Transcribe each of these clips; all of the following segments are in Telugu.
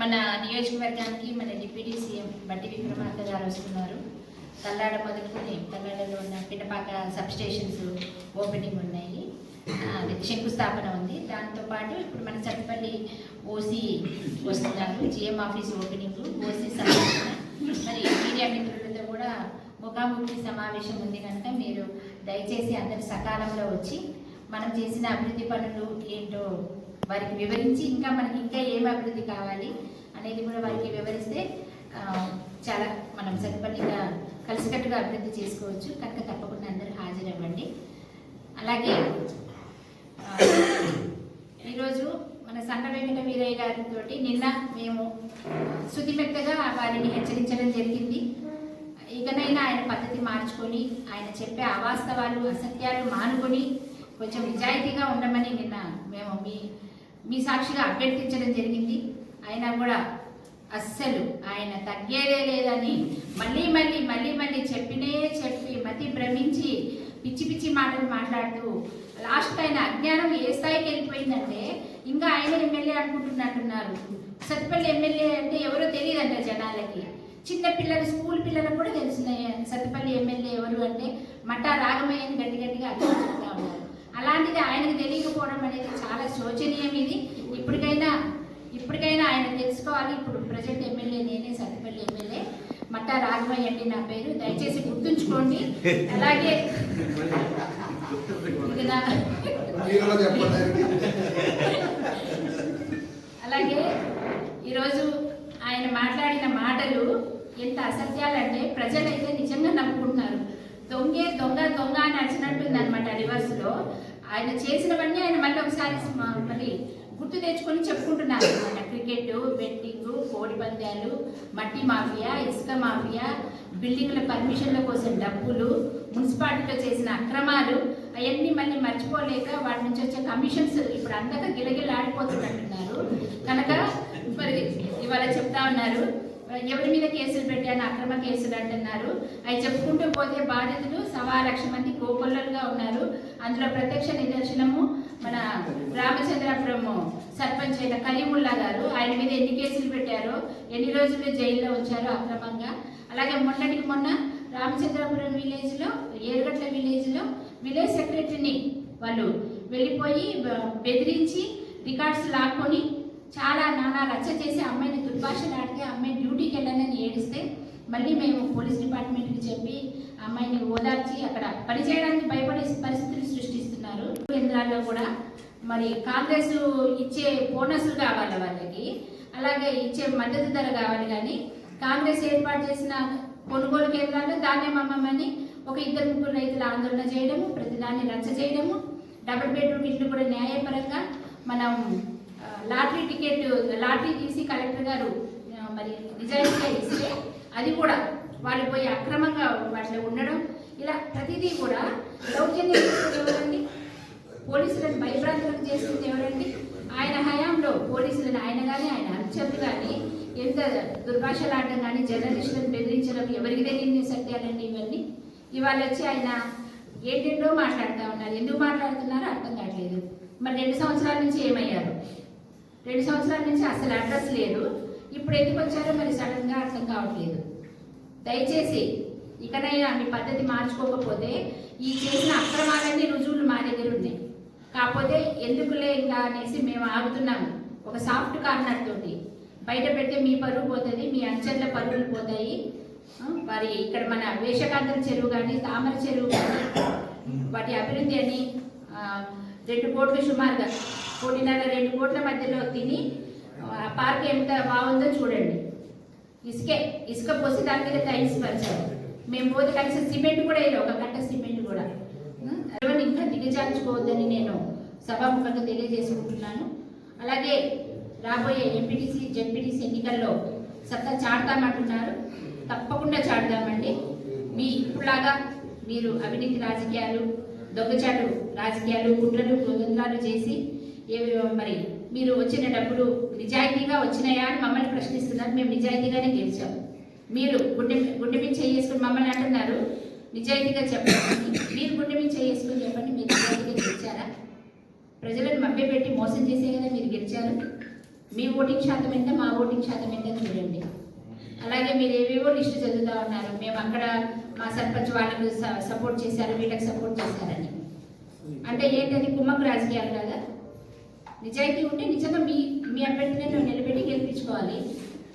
మన నియోజకవర్గానికి మన డిప్యూటీ సీఎం బట్టి విక్రమార్క గారు వస్తున్నారు. తల్లాడ మొదలుకొని తల్లాడలో ఉన్న పిటపాక సబ్ స్టేషన్స్ ఓపెనింగ్ ఉన్నాయి శంకుస్థాపన ఉంది. దాంతోపాటు ఇప్పుడు మన చట్టపల్లి ఓసీ వస్తున్నారు. జిఎం ఆఫీస్ ఓపెనింగ్ ఓసీ సమావేశం. మరి మీడియా మిత్రులతో కూడా ముఖాముఖి సమావేశం ఉంది కనుక మీరు దయచేసి అందరి సకాలంలో వచ్చి మనం చేసిన అభివృద్ధి పనులు ఏంటో వారికి వివరించి ఇంకా మనకి ఇంకా ఏం అభివృద్ధి కావాలి అనేది కూడా వారికి వివరిస్తే చాలా మనం సరిపడిగా కలిసికట్టుగా అభివృద్ధి చేసుకోవచ్చు. కనుక తప్పకుండా అందరూ హాజరవ్వండి. అలాగే ఈరోజు మన సన్న వెంకట వీరయ్య గారితో నిన్న మేము శుతిమెత్తగా వారిని హెచ్చరించడం జరిగింది. ఇకనైనా ఆయన పద్ధతి మార్చుకొని ఆయన చెప్పే అవాస్తవాలు అసత్యాలు మానుకొని కొంచెం నిజాయితీగా ఉండమని నిన్న మేము మీ మీ సాక్షిగా అభ్యర్థించడం జరిగింది. అయినా కూడా అస్సలు ఆయన తగ్గేదే లేదని మళ్ళీ మళ్ళీ మళ్ళీ మళ్ళీ చెప్పినే చెప్పి మతి భ్రమించి పిచ్చి పిచ్చి మాటలు మాట్లాడుతూ లాస్ట్ ఆయన అజ్ఞానం ఏ స్థాయికి వెళ్ళిపోయిందంటే ఇంకా ఆయన ఎమ్మెల్యే అనుకుంటున్నట్టున్నారు. సత్పల్లి ఎమ్మెల్యే అంటే ఎవరో తెలియదంట జనాలకి. చిన్న పిల్లలు స్కూల్ పిల్లలకు కూడా తెలిసినాయి సత్తుపల్లి ఎమ్మెల్యే ఎవరు అంటే మట్టా రాగమయ్యని గట్టి గట్టిగా అర్థం ఉన్నారు. అలాంటిది ఆయనకు తెలియకపోవడం అనేది చాలా శోచనీయం ఇది. ఇప్పటికైనా ఇప్పటికైనా ఆయన తెలుసుకోవాలి. ఇప్పుడు ప్రజెంట్ ఎమ్మెల్యే నేనే సత్తుపల్లి ఎమ్మెల్యే. మట్టా రాఘవయ్య అండి నా పేరు. దయచేసి గుర్తుంచుకోండి. అలాగే అలాగే ఈరోజు ఆయన మాట్లాడిన మాటలు ఎంత అసత్యాలంటే ప్రజలైతే నిజంగా నమ్ముకుంటున్నారు. దొంగే దొంగ దొంగ అని నడిచినట్టుంది అనమాట రివర్స్లో. ఆయన చేసినవన్నీ ఆయన మళ్ళీ ఒకసారి మళ్ళీ గుర్తు తెచ్చుకొని చెప్పుకుంటున్నారు అనమాట క్రికెట్ బెట్టింగ్ కోడి పందాలు మట్టి మాఫియా ఇసుక మాఫియా బిల్డింగ్ల పర్మిషన్ల కోసం డబ్బులు మున్సిపాలిటీలో చేసిన అక్రమాలు అవన్నీ మళ్ళీ మర్చిపోలేక వాటి నుంచి వచ్చే కమిషన్స్ ఇప్పుడు అందక గిలగిలాడిపోతున్నట్టున్నారు కనుక మరి ఇవాళ చెప్తా ఉన్నారు ఎవరి మీద కేసులు పెట్టాను అక్రమ కేసులు అంటున్నారు. అవి చెప్పుకుంటూ పోతే బాధితులు సవా లక్ష మంది గోపల్లలుగా ఉన్నారు. అందులో ప్రత్యక్ష నిదర్శనము మన రామచంద్రపురం సర్పంచ్ అయిన కలీముల్లా గారు ఆయన మీద ఎన్ని కేసులు పెట్టారో ఎన్ని రోజులు జైల్లో ఉంచారో అక్రమంగా. అలాగే మొన్నటికి మొన్న రామచంద్రపురం విలేజ్లో ఏరుగట్ల విలేజ్లో విలేజ్ సెక్రటరీని వాళ్ళు వెళ్ళిపోయి బెదిరించి రికార్డ్స్ లాక్కొని చాలా నానా రచ్చ చేసి అమ్మాయిని దుర్భాషలాడితే అమ్మాయి డ్యూటీకి వెళ్ళాలని ఏడిస్తే మళ్ళీ మేము పోలీస్ డిపార్ట్మెంట్కి చెప్పి అమ్మాయిని ఓదార్చి అక్కడ పనిచేయడానికి భయపడే పరిస్థితులు సృష్టిస్తున్నారు. కేంద్రాల్లో కూడా మరి కాంగ్రెస్ ఇచ్చే బోనస్లు కావాలి వాళ్ళకి. అలాగే ఇచ్చే మద్దతు ధర కావాలి కానీ కాంగ్రెస్ ఏర్పాటు చేసిన కొనుగోలు కేంద్రాల్లో ధాన్యం అమ్మమని ఒక ఇద్దరు ముగ్గురు రైతులు ఆందోళన చేయడము ప్రతిదాన్ని రచ్చ చేయడము డబుల్ బెడ్రూమ్ ఇంట్లో కూడా న్యాయపరంగా మనం లాటరీ టికెట్ లాటరీ తీసి కలెక్టర్ గారు మరి నిజాయితీగా ఇస్తే అది కూడా వాళ్ళు పోయి అక్రమంగా వాటిలో ఉండడం. ఇలా ప్రతిదీ కూడా దౌర్జన్యం ఎవరండి? పోలీసులను భయభ్రాంతులకు చేసింది ఎవరండి? ఆయన హయాంలో పోలీసులను ఆయన కానీ ఆయన అనుచరులు కానీ ఎంత దుర్భాషలాడడం కానీ జర్నలిస్టులను బెదిరించడం ఎవరికి తెలియని సత్యాలండి ఇవన్నీ? ఇవాళ వచ్చి ఆయన ఏంటేంటో మాట్లాడుతూ ఉన్నారు. ఎందుకు మాట్లాడుతున్నారో అర్థం కావట్లేదు. మరి రెండు సంవత్సరాల నుంచి ఏమయ్యారు? రెండు సంవత్సరాల నుంచి అసలు అడ్రస్ లేదు. ఇప్పుడు ఎందుకు వచ్చారో మరి సడన్గా అర్థం కావట్లేదు. దయచేసి ఇకనైనా మీ పద్ధతి మార్చుకోకపోతే ఈ చేసిన అక్రమాలన్నీ రుజువులు మా దగ్గర ఉన్నాయి. కాకపోతే ఎందుకులే ఇంకా అనేసి మేము ఆగుతున్నాము. ఒక సాఫ్ట్ కార్నర్ తోటి. బయట పెడితే మీ పరువు పోతుంది మీ అంచెల పరువులు పోతాయి. మరి ఇక్కడ మన వేషకాంతల చెరువు కానీ తామర చెరువు కానీ వాటి అభివృద్ధి అని రెండు కోట్లు సుమారుగా కోటిన్నర రెండు కోట్ల మధ్యలో తిని ఆ పార్క్ ఎంత బాగుందో చూడండి. ఇసుకే ఇసుక పోసి దాని మీద టైల్స్ పరిచారు. మేము పోతే కలిసి సిమెంట్ కూడా వేయలేదు ఒక కట్ట సిమెంట్ కూడా. ఇంకా దిగజార్చుకోవద్దని నేను సభాముఖంగా తెలియజేసుకుంటున్నాను. అలాగే రాబోయే ఎంపీటీసీ జెడ్పీటీసీ ఎన్నికల్లో సత్తా చాడతామంటున్నారు తప్పకుండా చాడదామండి మీ ఇప్పుడులాగా మీరు అవినీతి రాజకీయాలు దొంగచాటు రాజకీయాలు కుట్రలు కుతంత్రాలు చేసి ఏవి మరి మీరు వచ్చిన డబ్బులు నిజాయితీగా వచ్చినాయా అని మమ్మల్ని ప్రశ్నిస్తున్నారు. మేము నిజాయితీగానే గెలిచాం. మీరు గుండె గుండె మీద చేసుకుని మమ్మల్ని అంటున్నారు. నిజాయితీగా చెప్పండి. మీరు గుండె మీద చేసుకుని చెప్పండి. మీరు నిజాయితీగా గెలిచారా? ప్రజలను మభ్యపెట్టి మోసం చేసే కదా మీరు గెలిచారు. మీ ఓటింగ్ శాతం ఎంత? మా ఓటింగ్ శాతం ఎంత చూడండి. అలాగే మీరు ఏవేవో లిస్టు చదువుతా ఉన్నారు. మేము అక్కడ మా సర్పంచ్ వాళ్ళకు స- సపోర్ట్ చేశారు. వీళ్ళకి సపోర్ట్ చేశారని. అంటే ఏంటది? కుమ్మకు రాజకీయాలు కదా? నిజాయితీ ఉంటే నిజంగా మీ మీ అభ్యర్థులను నిలబెట్టి గెలిపించుకోవాలి.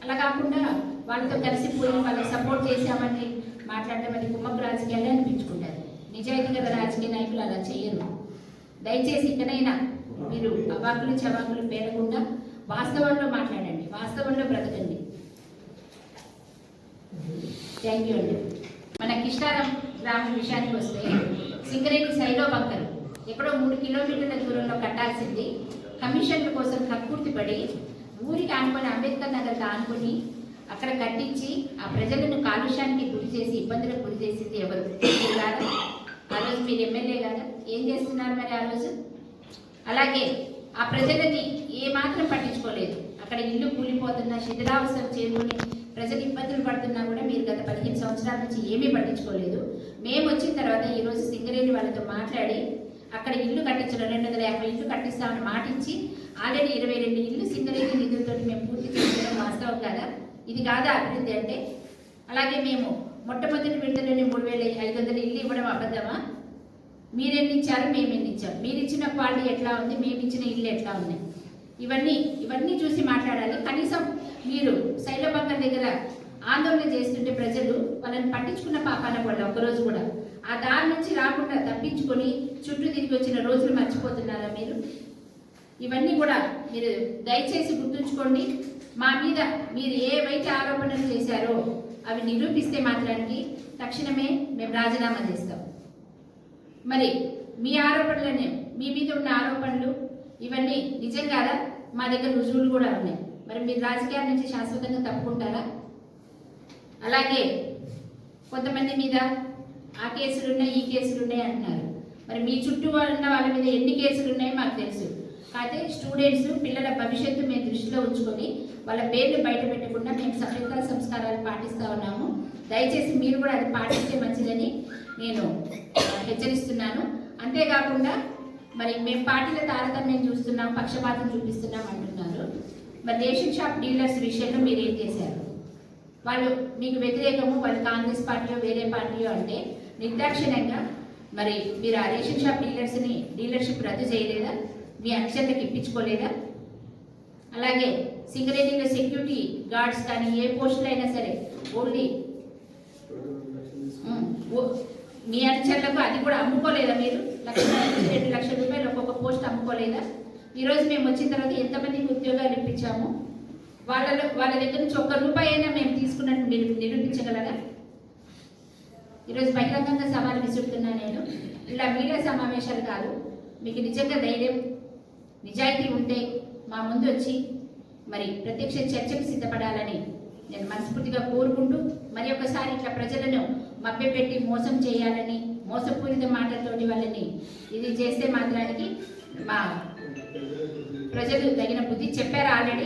అలా కాకుండా వాళ్ళతో కలిసిపోయి వాళ్ళకి సపోర్ట్ చేశామని మాట్లాడడం అది కుమ్మకు రాజకీయాలే అనిపించుకుంటారు. నిజాయితీ కదా రాజకీయ నాయకులు అలా చేయరు. దయచేసి ఇకనైనా మీరు అవాకులు చవాకులు పేరకుండా వాస్తవంలో మాట్లాడండి. వాస్తవంలో బ్రతకండి. థ్యాంక్ యూ అండి. మన కిష్టారం గ్రామం విషయానికి వస్తే సింగరేణి శైలో బంకరు ఎక్కడో మూడు కిలోమీటర్ల దూరంలో కట్టాల్సింది కమిషన్ల కోసం కక్కుర్తి పడి ఊరికి ఆనుకొని అంబేద్కర్ నగర్ ఆనుకొని అక్కడ కట్టించి ఆ ప్రజలను కాలుష్యానికి గురి చేసి ఇబ్బందులకు గురి చేసింది ఎవరు? కాదా ఆ రోజు మీరు ఎమ్మెల్యే కదా ఏం చేస్తున్నారు మరి ఆ రోజు? అలాగే ఆ ప్రజలని ఏమాత్రం పట్టించుకోలేదు. అక్కడ ఇల్లు కూలిపోతున్నా శిథిలావస్థలు చేరుకుని ప్రజలు ఇబ్బందులు పడుతున్నా కూడా మీరు గత పదిహేను సంవత్సరాల నుంచి ఏమీ పట్టించుకోలేదు. మేము వచ్చిన తర్వాత ఈరోజు సింగరేణి వాళ్ళతో మాట్లాడి అక్కడ ఇల్లు కట్టించడం రెండు వందల యాభై ఇల్లు కట్టిస్తామని మాటించి ఆల్రెడీ ఇరవై రెండు ఇల్లు సింగరేణి నిధులతో మేము పూర్తి చేయడం వాస్తవం కాదా? ఇది కాదా అభివృద్ధి అంటే? అలాగే మేము మొట్టమొదటి విడుదలని మూడు వేల ఐదు వందల ఇల్లు ఇవ్వడం అబద్ధమా? మీరెన్ని ఇచ్చారు మేము ఎన్ని ఇచ్చాం మీరు ఇచ్చిన క్వాలిటీ ఎట్లా ఉంది? మేము ఇచ్చిన ఇల్లు ఎట్లా ఉన్నాయి ఇవన్నీ ఇవన్నీ చూసి మాట్లాడాలి కనీసం మీరు శైలబంగర్ దగ్గర ఆందోళన చేస్తుంటే ప్రజలు వాళ్ళని పట్టించుకున్న పాపాన పడ్డ ఒకరోజు కూడా. ఆ దారి నుంచి రాకుండా తప్పించుకొని చుట్టూ తిరిగి వచ్చిన రోజులు మర్చిపోతున్నారా మీరు? ఇవన్నీ కూడా మీరు దయచేసి గుర్తుంచుకోండి. మా మీద మీరు ఏవైతే ఆరోపణలు చేశారో అవి నిరూపిస్తే మాత్రానికి తక్షణమే మేము రాజీనామా చేస్తాం. మరి మీ ఆరోపణలనే మీ మీద ఉన్న ఆరోపణలు ఇవన్నీ నిజం కాదా మా దగ్గర రుజువులు కూడా ఉన్నాయి. మరి మీరు రాజకీయాల నుంచి శాశ్వతంగా తప్పుకుంటారా? అలాగే కొంతమంది మీద ఆ కేసులు ఉన్నాయి ఈ కేసులు ఉన్నాయి అంటున్నారు. మరి మీ చుట్టూ ఉన్న వాళ్ళ మీద ఎన్ని కేసులు ఉన్నాయో మాకు తెలుసు. అయితే స్టూడెంట్స్ పిల్లల భవిష్యత్తు మేము దృష్టిలో ఉంచుకొని వాళ్ళ పేర్లు బయట పెట్టకుండా మేము సభ్యత సంస్కారాలు పాటిస్తా ఉన్నాము. దయచేసి మీరు కూడా అది పాటిస్తే మంచిదని నేను హెచ్చరిస్తున్నాను. అంతేకాకుండా మరి మేము పార్టీల తారతమ్యం చూస్తున్నాం పక్షపాతం చూపిస్తున్నాం అంటున్నారు. మరి రేషన్ షాప్ డీలర్స్ విషయంలో మీరు ఏం చేశారు? వాళ్ళు మీకు వ్యతిరేకము వాళ్ళు కాంగ్రెస్ పార్టీయో వేరే పార్టీయో అంటే నిర్దాక్షిణ్యంగా మరి మీరు ఆ రేషన్ షాప్ డీలర్స్ని డీలర్షిప్ రద్దు చేయలేదా? మీ అక్షంతకి ఇప్పించుకోలేదా? అలాగే సింగరేణిలో సెక్యూరిటీ గార్డ్స్ కానీ ఏ పోస్టులు అయినా సరే ఓన్లీ ఓ- మీ అనుచరులకు అది కూడా అమ్ముకోలేదా మీరు? లక్ష రెండు లక్షల రూపాయలు ఒక్కొక్క పోస్ట్ అమ్ముకోలేదా? ఈరోజు మేము వచ్చిన తర్వాత ఎంతమందికి ఉద్యోగాలు ఇప్పించాము? వాళ్ళలో వాళ్ళ దగ్గర నుంచి ఒక్క రూపాయి అయినా మేము తీసుకున్నట్టు మీరు నిరూపించగలరా? ఈరోజు బహిరంగంగా సవాలు విసురుతున్నా నేను ఇలా మీడియా సమావేశాలు కాదు మీకు నిజంగా ధైర్యం నిజాయితీ ఉంటే మా ముందు వచ్చి మరి ప్రత్యక్ష చర్చకు సిద్ధపడాలని నేను మనస్ఫూర్తిగా కోరుకుంటూ మరి ఒకసారి ఇట్లా ప్రజలను మభ్యపెట్టి మోసం చేయాలని మోసపూరిత మాటలతోటి వాళ్ళని ఇది చేస్తే మాత్రానికి మా ప్రజలు తగిన బుద్ధి చెప్పారు ఆల్రెడీ?